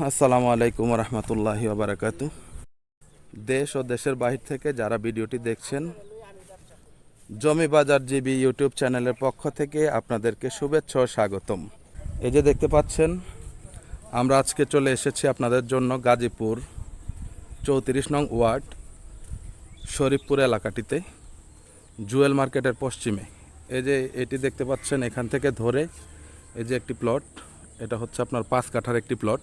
আসসালামু আলাইকুম রহমতুল্লাহি ওবরাকাত। দেশ ও দেশের বাহির থেকে যারা ভিডিওটি দেখছেন জমি বাজার জিবি ইউটিউব চ্যানেলের পক্ষ থেকে আপনাদেরকে শুভেচ্ছা ও স্বাগতম। এই যে দেখতে পাচ্ছেন, আমরা আজকে চলে এসেছি আপনাদের জন্য গাজীপুর চৌত্রিশ নং ওয়ার্ড, শরীফপুর এলাকাটিতে, জুয়েল মার্কেটের পশ্চিমে। এই যে এটি দেখতে পাচ্ছেন, এখান থেকে ধরে এই যে একটি প্লট, এটা হচ্ছে আপনার পাঁচ কাঠার একটি প্লট।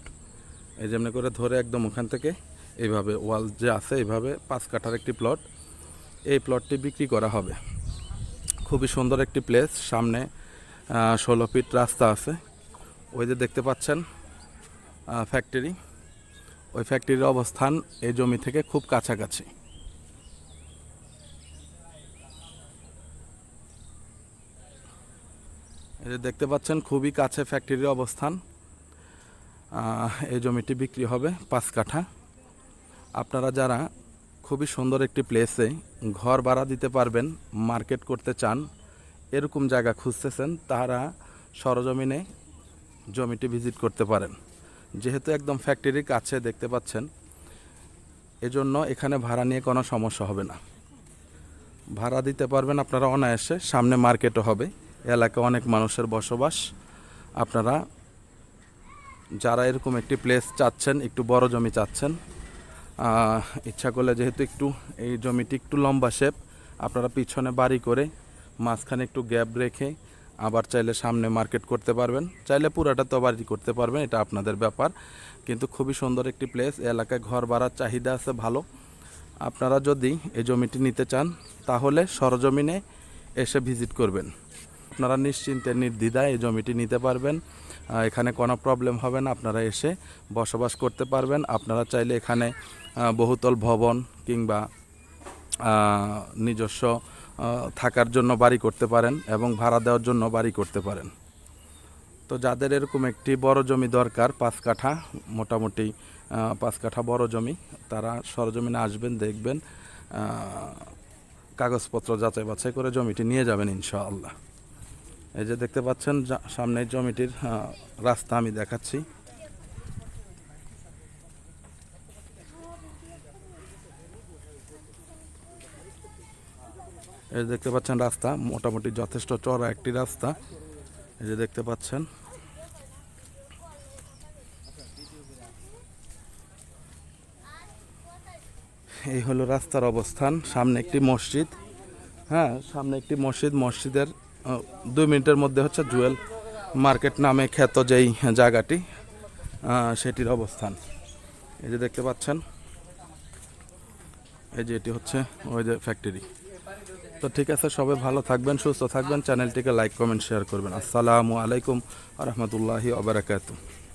এই যেমনি করে ধরে একদম ওখান থেকে এইভাবে ওয়াল যে আছে, এইভাবে পাঁচ কাঠার একটি প্লট এই প্লটটি বিক্রি করা হবে। খুবই সুন্দর একটি প্লেস সামনে ষোলো ফিট রাস্তা আছে। ওই যে দেখতে পাচ্ছেন ফ্যাক্টরি ওই ফ্যাক্টরির অবস্থান এই জমি থেকে খুব কাছাকাছি। এই যে দেখতে পাচ্ছেন, খুবই কাছে ফ্যাক্টরির অবস্থান। এই জমিটি বিক্রি হবে পাঁচ কাঠা। আপনারা যারা খুবই সুন্দর একটি প্লেসে ঘর ভাড়া দিতে পারবেন মার্কেট করতে চান, এরকম জায়গা খুঁজতেছেন, তারা সরজমিনে জমিটি ভিজিট করতে পারেন। যেহেতু একদম ফ্যাক্টরির কাছে দেখতে পাচ্ছেন, এজন্য এখানে ভাড়া নিয়ে কোনো সমস্যা হবে না। ভাড়া দিতে পারবেন আপনারা অনায়াসে, সামনে মার্কেটও হবে। এলাকায় অনেক মানুষের বসবাস, আপনারা যারা এরকম একটি প্লেস চাচ্ছেন, একটু বড় জমি চাচ্ছেন ইচ্ছা করলে যেহেতু একটু এই জমিটি একটু লম্বা শেপ আপনারা পিছনে বাড়ি করে মাঝখানে একটু গ্যাপ রেখে আবার চাইলে সামনে মার্কেট করতে পারবেন। চাইলে পুরাটা তো বাড়ি করতে পারবেন, এটা আপনাদের ব্যাপার। কিন্তু খুবই সুন্দর একটি প্লেস এলাকায় ঘর ভাড়ার চাহিদা আছে ভালো। আপনারা যদি এই জমিটি নিতে চান, তাহলে সরজমিনে এসে ভিজিট করবেন। আপনারা নিশ্চিন্তে নির্দ্বিধায় এই জমিটি নিতে পারবেন। এখানে কোনো প্রবলেম হবে না। আপনারা এসে বসবাস করতে পারবেন। আপনারা চাইলে এখানে বহুতল ভবন কিংবা নিজস্ব থাকার জন্য বাড়ি করতে পারেন এবং ভাড়া দেওয়ার জন্য বাড়ি করতে পারেন। তো যাদের এরকম একটি বড় জমি দরকার, পাঁচ কাঠা, মোটামুটি পাঁচ কাঠা বড় জমি, তারা সরজমিনে আসবেন, দেখবেন কাগজপত্র যাচাই বাছাই করে জমিটি নিয়ে যাবেন ইনশাআল্লাহ। এই যে দেখতে পাচ্ছেন সামনের জমিটির রাস্তা আমি দেখাচ্ছি। এই দেখতে পাচ্ছেন রাস্তা, মোটামুটি যথেষ্ট চড়া একটি রাস্তা। এই যে দেখতে পাচ্ছেন। এই হলো রাস্তার অবস্থান, সামনে একটি মসজিদ। হ্যাঁ সামনে একটি মসজিদ, মসজিদের দুই মিনিটের মধ্যে হচ্ছে জুয়েল মার্কেট নামে খ্যাত যেই জায়গাটি সেটির অবস্থান। এই যে দেখতে পাচ্ছেন, এই যে এটি হচ্ছে ওই যে ফ্যাক্টরি তো ঠিক আছে, সবাই ভালো থাকবেন, সুস্থ থাকবেন। চ্যানেলটিকে লাইক কমেন্ট শেয়ার করবেন। আসসালামু আলাইকুম রহমতুল্লাহি আবরাকাতু